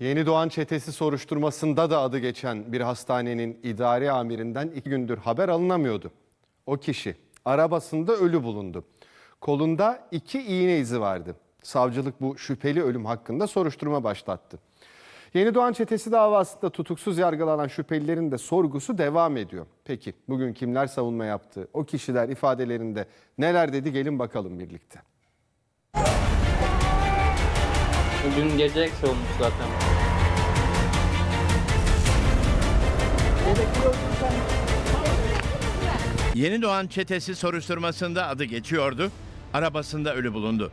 Yeni Doğan çetesi soruşturmasında da adı geçen bir hastanenin idari amirinden iki gündür haber alınamıyordu. O kişi arabasında ölü bulundu. Kolunda iki iğne izi vardı. Savcılık bu şüpheli ölüm hakkında soruşturma başlattı. Yeni Doğan çetesi davasında tutuksuz yargılanan şüphelilerin de sorgusu devam ediyor. Peki bugün kimler savunma yaptı? O kişiler ifadelerinde neler dedi gelin bakalım birlikte. Dün gece eksi olmuş zaten. Yeni doğan çetesi soruşturmasında adı geçiyordu. Arabasında ölü bulundu.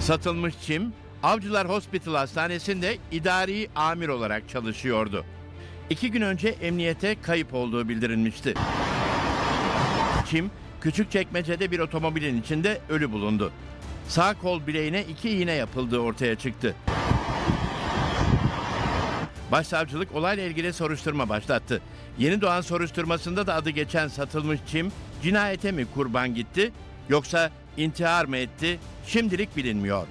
Satılmış çim, Avcılar Hospital Hastanesi'nde idari amir olarak çalışıyordu. İki gün önce emniyete kayıp olduğu bildirilmişti. Çim, Küçükçekmece'de bir otomobilin içinde ölü bulundu. Sağ kol bileğine iki iğne yapıldığı ortaya çıktı. Başsavcılık olayla ilgili soruşturma başlattı. Yeni doğan soruşturmasında da adı geçen satılmış çim cinayete mi kurban gitti yoksa intihar mı etti şimdilik bilinmiyor.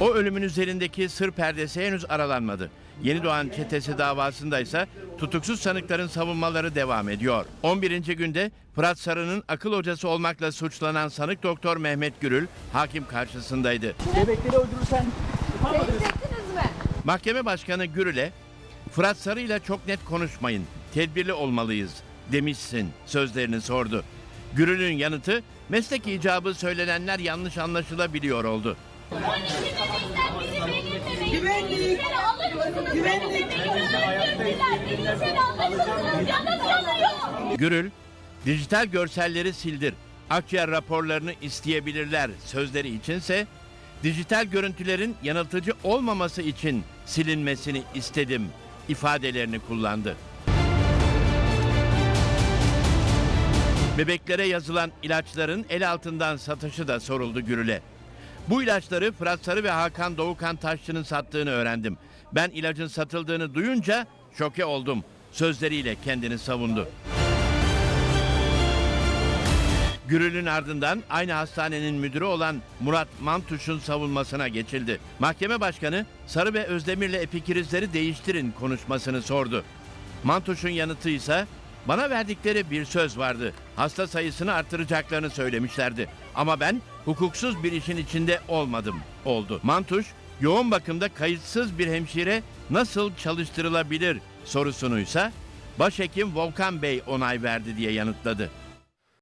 O ölümün üzerindeki sır perdesi henüz aralanmadı. Yeni doğan çetesi davasında ise tutuksuz sanıkların savunmaları devam ediyor. 11. günde Fırat Sarı'nın akıl hocası olmakla suçlanan sanık doktor Mehmet Gürül hakim karşısındaydı. Bebekleri öldürürsen Seyrettiniz mi? Mahkeme Başkanı Gürül'e Fırat Sarı ile çok net konuşmayın, tedbirli olmalıyız demişsin sözlerini sordu. Gürül'ün yanıtı meslek icabı söylenenler yanlış anlaşılabiliyor oldu. Güvenlik. Gürül, dijital görselleri sildir, akciğer raporlarını isteyebilirler sözleri içinse dijital görüntülerin yanıltıcı olmaması için silinmesini istedim ifadelerini kullandı. Bebeklere yazılan ilaçların el altından satışı da soruldu Gürül'e. Bu ilaçları Fırat Sarı ve Hakan Doğukan Taşçı'nın sattığını öğrendim. Ben ilacın satıldığını duyunca şoke oldum. Sözleriyle kendini savundu. Gürül'ün ardından aynı hastanenin müdürü olan Murat Mantuş'un savunmasına geçildi. Mahkeme başkanı Sarı ve Özdemir'le epikirizleri değiştirin konuşmasını sordu. Mantuş'un yanıtı ise bana verdikleri bir söz vardı. Hasta sayısını artıracaklarını söylemişlerdi. Ama ben hukuksuz bir işin içinde olmadım. Oldu. Mantuş, yoğun bakımda kayıtsız bir hemşire nasıl çalıştırılabilir sorusunuysa başhekim Volkan Bey onay verdi diye yanıtladı.